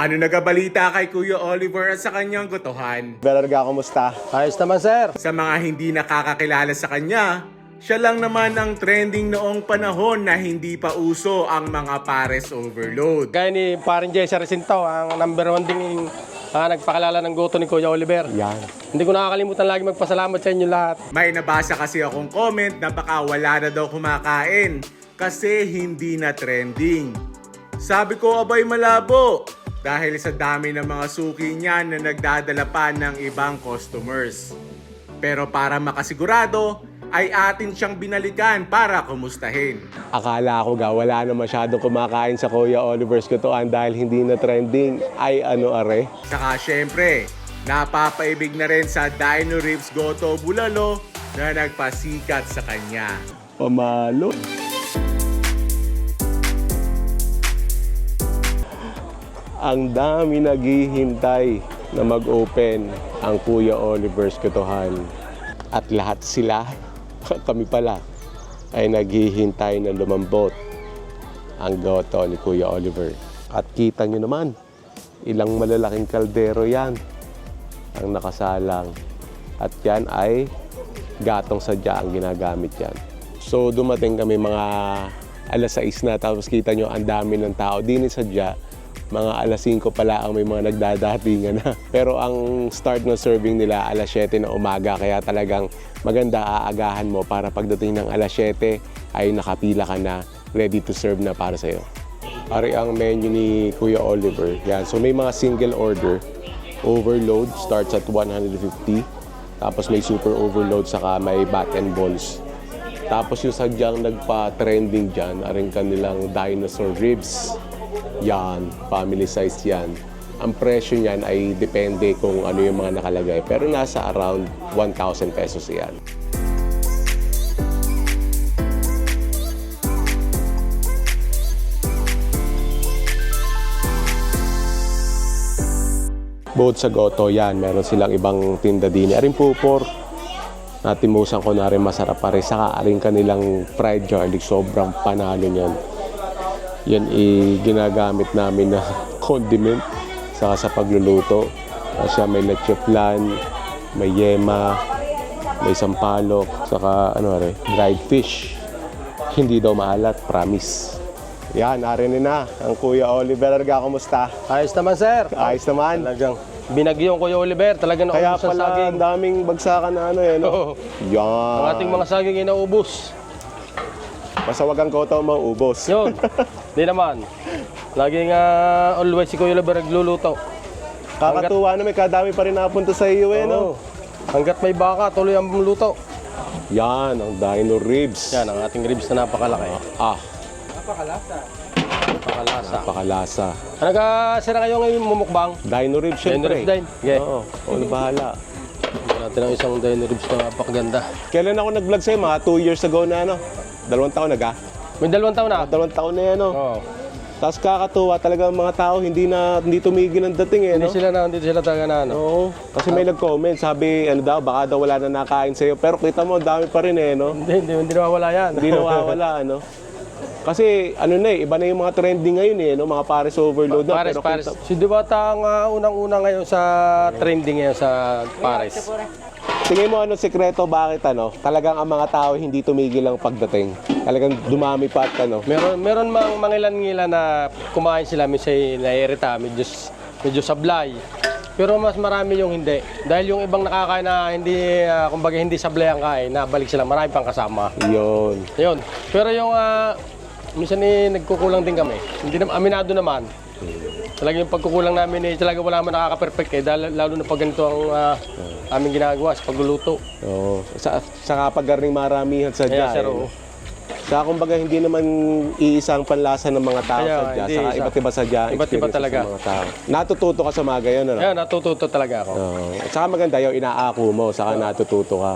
Ano nagabalita kay Kuya Oliver at sa kanyang gutuhan? Belarga, kumusta? Ayos naman, sir. Sa mga hindi nakakakilala sa kanya, siya lang naman ang trending noong panahon na hindi pa uso ang mga pares overload. Gaya ni parin Jessa Recinto, ang number one ding ah, nagpakalala ng goto ni Kuya Oliver. Yan. Hindi ko nakakalimutan lagi magpasalamat sa inyo lahat. May nabasa kasi akong comment na baka wala na daw kumakain kasi hindi na trending. Sabi ko abay malabo dahil sa dami ng mga suki niya na nagdadala pa ng ibang customers. Pero para makasigurado, ay atin siyang binalikan para kumustahin. Akala ko ga, wala na masyadong kumakain sa Kuya Oliver's Kutuan dahil hindi na trending. Ay, ano are? Saka syempre, napapaibig na rin sa Dino Ribs Goto Bulalo na nagpasikat sa kanya. Pamalo. Ang dami naghihintay na mag-open ang Kuya Oliver's Kutuhan. At lahat sila, kami pala, ay naghihintay na lumambot ang goto ni Kuya Oliver. At kita nyo naman, ilang malalaking kaldero yan ang nakasalang. At yan ay gatong sadya ang ginagamit yan. So dumating kami mga alas 6 na tapos kita nyo ang dami ng tao. Di ni sadya, mga alas 5 pala ang may mga nagdadatingan na. Pero ang start ng serving nila alas 7 na umaga kaya talagang maganda aagahan mo para pagdating ng alas 7 ay nakapila ka na ready to serve na para sa'yo. Ari ang menu ni Kuya Oliver. Yan. So may mga single order. Overload starts at 150. Tapos may super overload saka may back and balls. Tapos yung sadyang nagpa-trending dyan, aring kanilang dinosaur ribs. Yan, family size yan. Ang presyo niyan ay depende kung ano yung mga nakalagay. Pero nasa around 1,000 pesos yan. Both sa Goto, yan. Meron silang ibang tinda din. Aring pupor. Natimusan ko na rin masarap pa rin. Saka aring kanilang fried garlic. Sobrang panalo niyan. Yan i ginagamit namin na condiment saka sa pagluluto. Kasi may leche flan, may yema, may sampalok, saka ano rin, dried fish. Hindi daw maalat, promise. Yan, narinig na ang Kuya Oliver Arga. Kumusta? Ayos naman, sir. Ayos naman. Talagang binagyo Kuya Oliver. Talagang Kaya naubos ang pala saging. ang daming bagsakan na ano eh. No? Oo. Yan. Ang ating mga saging ay naubos. Basta wag ang koto mauubos. Yun. Di naman. Laging ah, always si Kuya Oliver nagluluto. Kakatuwa na may kadami pa rin napunta sa iyo eh. No? Oo. Hanggat may baka, tuloy ang luto. Yan, ang dino ribs. Yan, ang ating ribs na napakalaki. Ah, Napakalasa. pakalasa. Ano ka, sira kayo ngayon mumukbang? Dino ribs, syempre. ribs din. Okay. Oo, ano bahala. Natin ang isang dino ribs na napakaganda. Kailan ako nag-vlog sa'yo? Mga 2 years ago na ano? Dalawang taon na ga? May dalawang taon na. Dalawang taon na yan, no? Oo. Tapos kakatuwa talaga ang mga tao, hindi na hindi tumigil ang dating eh, no? Hindi sila na, hindi sila talaga na ano. Oo. Kasi may nag-comment, sabi, ano daw, baka daw wala na nakain sa'yo. Pero kita mo, ang dami pa rin eh, no? Hindi, hindi, hindi nawawala yan. Hindi nawawala, ano? Kasi ano na eh, iba na yung mga trending ngayon eh, no? mga pares overload na. Pares, pero Pares. kita- Si Diwata ang ah, unang-una ngayon sa trending ngayon sa Pares. Tingin mo ano sekreto bakit ano? Talagang ang mga tao hindi tumigil ang pagdating. Talagang dumami pa at ano. Meron meron mang mangilan-ngilan na kumain sila minsan naiirita, medyo medyo sablay. Pero mas marami yung hindi. Dahil yung ibang nakakain na hindi ah, kumbaga hindi sablay ang kain, nabalik sila, marami pang kasama. Yun. Yun. Pero yung ah, minsan eh, nagkukulang din kami. Hindi naman aminado naman. Talaga yung pagkukulang namin eh, talaga wala man nakaka-perfect eh, dahil, lalo na pag ganito ang ah, aming ginagawa sa pagluluto. Oo. Sa, sa kapag garing maramihan sa Kaya sir, dyan. oo. Sa kumbaga hindi naman iisang panlasa ng mga tao Kaya, sa dyan. hindi Saka isa. iba't iba sa dyan. Iba't iba experiences talaga. ng mga tao. Natututo ka sa mga gayon, ano? Kaya natututo talaga ako. Oo. At saka maganda yung inaako mo, saka natututo ka.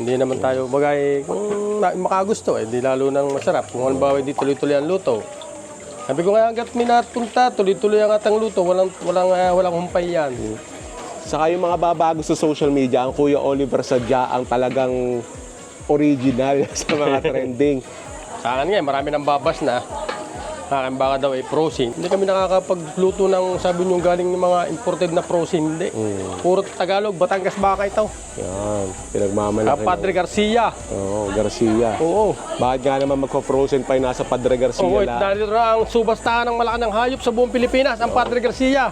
Hindi naman tayo bagay kung na- makagusto eh, di lalo nang masarap. Kung halimbawa hindi tuloy-tuloy ang luto. Sabi ko nga hanggat minapunta, tuloy-tuloy ang atang luto, walang walang ah, walang humpay yan. Saka yung mga babago sa social media, ang Kuya Oliver Sadya ang talagang original sa mga trending. Sa akin nga, marami nang babas na. aking baka daw ay frozen. Hindi kami nakakapagluto ng sabi nyo galing ng mga imported na frozen. Hindi. Puro Tagalog, Batangas baka ito. Yan, Ah, pinagmamalaki. Padre Garcia. Oo, Garcia. Oo. Bakit nga naman magko-frozen pa yung nasa Padre Garcia Oo, la? narito na ang subastahan ng malaki ng hayop sa buong Pilipinas, ang Padre Garcia.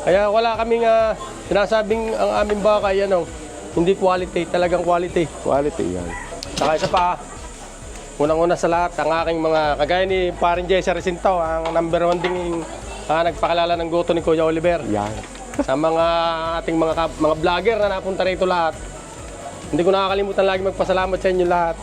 Kaya wala kaming uh, sinasabing ang aming baka ay ano, hindi quality, talagang quality. Quality yan. Saka isa pa, unang-una sa lahat, ang aking mga, kagaya ni Parin Jesse Recinto, ang number one ding ah, nagpakilala ng goto ni Kuya Oliver. Yan. Sa mga ating mga mga vlogger na napunta rito lahat. Hindi ko nakakalimutan lagi magpasalamat sa inyo lahat.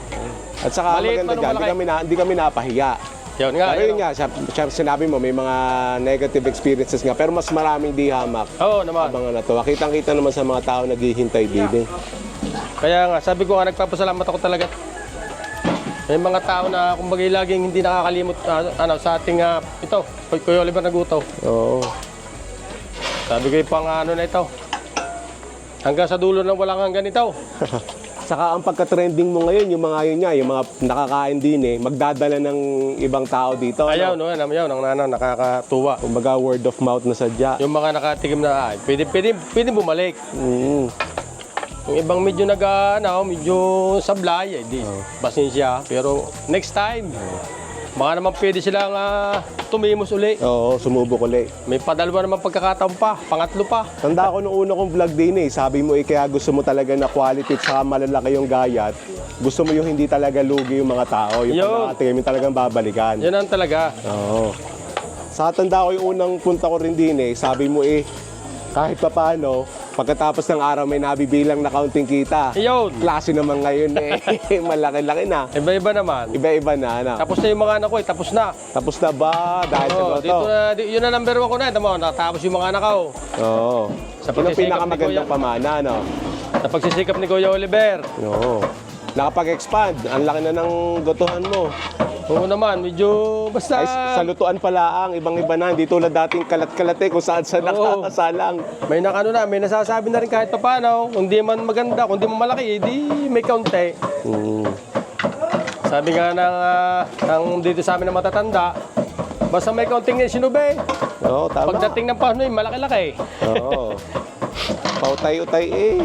At saka Maliit maganda o dyan, hindi kami, na, hindi kami napahiya. Yun nga. Pero yun, nga, siya, siya, sinabi mo, may mga negative experiences nga, pero mas maraming di hamak. Oo naman. Abangan na to. Kitang-kita naman sa mga tao naghihintay din. Kaya nga, sabi ko nga, nagpapasalamat ako talaga. May mga tao na kumbaga laging hindi nakakalimot ah, ano, sa ating ah, ito, Kuy- Kuya Oliver Naguto. Oo. Sabi ko yung pang ano na ito. Hanggang sa dulo na walang hanggan ito. Saka ang pagka-trending mo ngayon, yung mga yun nga, yung mga nakakain din eh, magdadala ng ibang tao dito. Ayaw, ano? no, ano, ayaw, nang nana, nakakatuwa. Kumbaga word of mouth na sadya. Yung mga nakatikim na, ay, pwede, pwede, pwede bumalik. Mm. Yung ibang medyo nag, ano, medyo sablay, eh, di, pasensya. Pero next time, baka naman pwede silang ah, tumimos uli. Oo, sumubok ulit. May padalwa naman pagkakataon pa, pangatlo pa. Tanda ko nung una kong vlog din eh, sabi mo eh, kaya gusto mo talaga na quality at saka malalaki yung gayat. Gusto mo yung hindi talaga lugi yung mga tao, yung Yun. pagkakatingin yung talagang babalikan. Yan ang talaga. Oo. Sa tanda ko yung unang punta ko rin din eh, sabi mo eh, kahit pa paano, pagkatapos ng araw may nabibilang na kaunting kita. Yun. Klase naman ngayon eh, malaki-laki na. Iba-iba naman. Iba-iba na, ano. Tapos na yung mga anak ko, eh, tapos na. Tapos na ba? Dahil sa loto? dito na, di, yun na number one ko na. Mo, natapos yung mga anak ko. Oo. Sa Yun ang pagsisikap ni pinakamagandang Kuya. pamana, no? Sa pagsisikap ni Kuya Oliver. Oo. Nakapag-expand. Ang laki na ng gotohan mo. Oo naman, medyo basta... Ay, sa lutuan pala ang ibang-iba na. Hindi tulad dating kalat-kalat eh kung saan saan Oo. nakakasalang. May nakano na, may nasasabi na rin kahit pa paano. Kung di man maganda, kung di man malaki, di may kaunti. Mm. Sabi nga ng, ah, ng dito sa amin na matatanda, basta may kaunting sinube. Oo, tama. Pagdating ng Panoy, malaki-laki. Oo. Pautay-utay eh.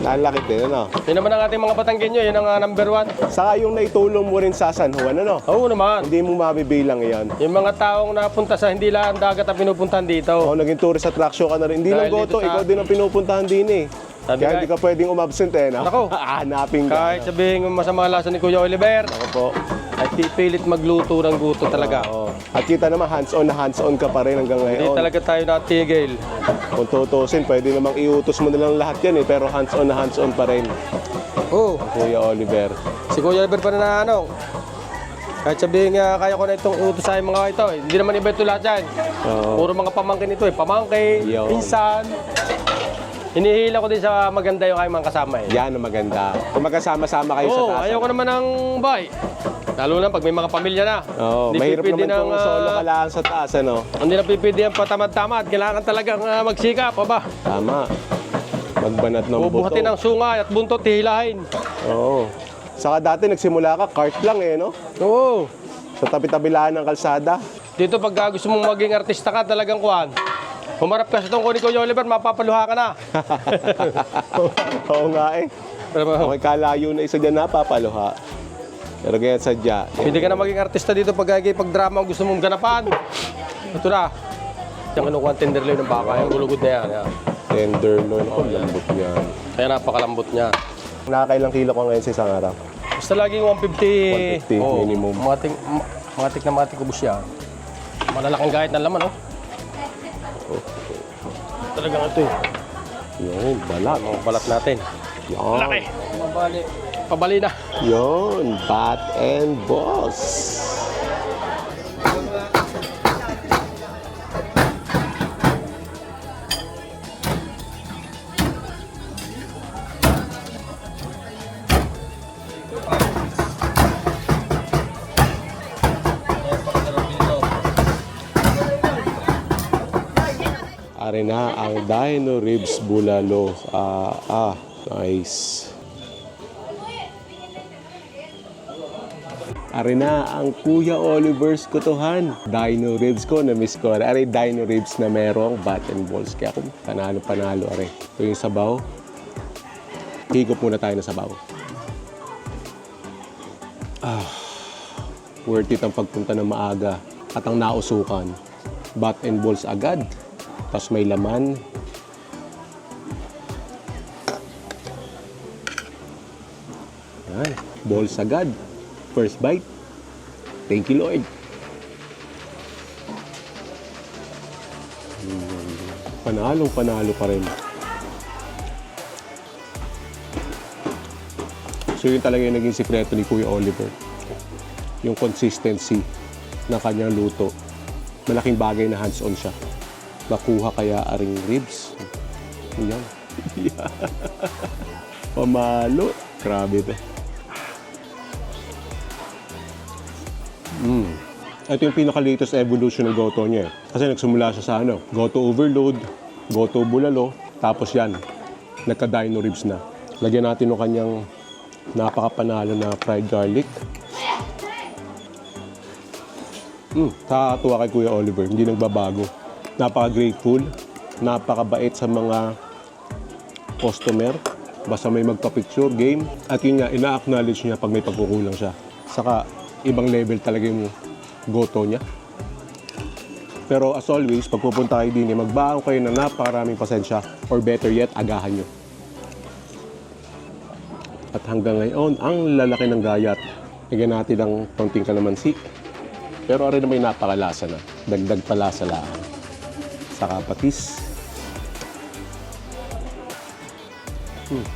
Lalaki din, ano? Yun naman ang ating mga Batanggenyo, yun ang ah, number one. Saka yung naitulong mo rin sa San Juan, ano? Oo naman. Hindi mo mabibilang yan. Yung mga taong napunta sa hindi lang dagat ang pinupuntahan dito. Oo, naging tourist attraction ka na rin. Hindi lang Dahil goto, sa- ikaw din ang pinupuntahan din eh. Sabi Kaya nga- hindi ka pwedeng umabsent eh, no? Nako. Hanapin ka. Kahit sabihin mo masama lasa ni Kuya Oliver, Ako po. Ay pipilit magluto ng guto talaga. Oo. At kita naman, hands-on na hands-on ka pa rin hanggang Hindi ngayon. talaga tayo natigil. Kung tutusin, pwede namang iutos mo nilang lahat yan eh. Pero hands-on na hands-on pa rin. Oo. Kuya Oliver. Si Kuya Oliver pa na ano. Kahit sabihin nga, kaya ko na itong utos sa mga ito. eh. Hindi naman iba ito lahat yan. Oo. Puro mga pamangkin ito eh. Pamangkin, Yun. pinsan. Hinihila ko din sa maganda yung kayong mga kasama eh. Yan ang maganda. Kung magkasama-sama kayo sa Oo, taas. ayaw ko naman ng bay. Lalo na pag may mga pamilya na. Oo, Hindi mahirap naman kung ng, solo ah, ka lang sa taas, ano? Hindi na pipili ang patamad-tamad. Kailangan talagang ah, magsikap, aba. Tama. Magbanat ng buto. Bubuhatin ng sungay at buntot, hihilahin. Oo. Saka dati nagsimula ka, cart lang eh, no? Oo. Sa tabi-tabilaan ng kalsada. Dito pag gusto mong maging artista ka, talagang kuhan. Humarap ka sa tungkol ni Kuya Oliver, mapapaluha ka na. Oo nga eh. Pero, Okay, kalayo na isa dyan napapaluha. Pero ganyan sadya. Pwede ka na maging artista dito pag uh, pag drama ang gusto mong ganapan. Ito na. Yung kinukuha ang tenderloin ng baka, yung gulugod na yan. yan. Tenderloin. Ako, lambot yan. Kaya napakalambot niya. Nakakailang kilo ko ngayon sa isang araw. Basta laging 150. 150 minimum. Matik, ma- matik na matik kubos yan. Malalaking gahit ng laman, oh. Talagang ito eh. Yun, balat. Mga balat natin. Yan. Pabali. Pabali na. Yun, bat and boss. Ari na ang Dino Ribs Bulalo. Ah, ah, nice. Ari na ang Kuya Oliver's kutuhan. Dino ribs ko na miss ko. Ari dino ribs na merong bat and balls. Kaya kung panalo-panalo, ari. Ito yung sabaw. Higop muna tayo ng sabaw. Ah, worth it ang pagpunta ng maaga at ang nausukan. Bat and balls agad. Tapos may laman. Yan. Balls agad. First bite. Thank you, Lord. Panalong panalo pa rin. So yun talaga yung naging sikreto ni Kuya Oliver. Yung consistency ng kanyang luto. Malaking bagay na hands-on siya. Nakuha kaya aring ribs. Yan. Pamalo. Grabe to. Mm. Ito yung pinaka-latest evolution ng Goto niya. eh. Kasi nagsimula siya sa ano, Goto Overload, Goto Bulalo, tapos yan, nagka-dino ribs na. Lagyan natin ng kanyang napakapanalo na fried garlic. Mm, kakatuwa kay Kuya Oliver, hindi nagbabago. Napaka-grateful, napakabait sa mga customer. Basta may magpa-picture, game. At yun nga, ina-acknowledge niya pag may pagkukulang siya. Saka, ibang level talaga yung goto niya. Pero as always, pag pupunta kayo din, magbaon kayo ng napakaraming pasensya or better yet, agahan nyo. At hanggang ngayon, ang lalaki ng gayat. Lagyan natin ng konting kalamansi. Pero rin may napakalasa na. Dagdag palasa lang. Saka patis. Hmm.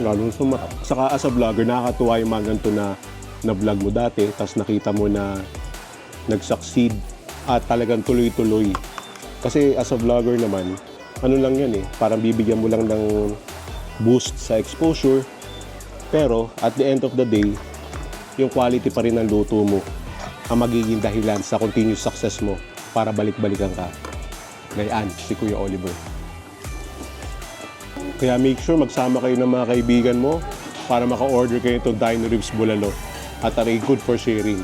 Lalo sumarap. Saka as a vlogger, nakakatuwa yung mga ganito na na vlog mo dati, tapos nakita mo na nag-succeed at talagang tuloy-tuloy. Kasi as a vlogger naman, ano lang yan eh, parang bibigyan mo lang ng boost sa exposure. Pero at the end of the day, yung quality pa rin ng luto mo ang magiging dahilan sa continuous success mo para balik-balikan ka. Gayaan, si Kuya Oliver. Kaya make sure magsama kayo ng mga kaibigan mo para maka-order kayo itong Dino Ribs Bulalo. At aray good for sharing.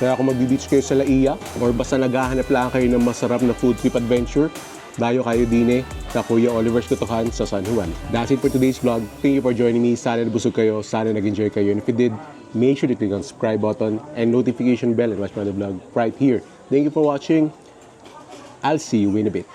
Kaya kung magbi-beach kayo sa Laia or basta naghahanap lang kayo ng masarap na food trip adventure, dayo kayo din eh sa Kuya Oliver's Kutuhan sa San Juan. That's it for today's vlog. Thank you for joining me. Sana nabusog kayo. Sana nag-enjoy kayo. And if you did, make sure to click on subscribe button and notification bell and watch my other vlog right here. Thank you for watching. I'll see you in a bit.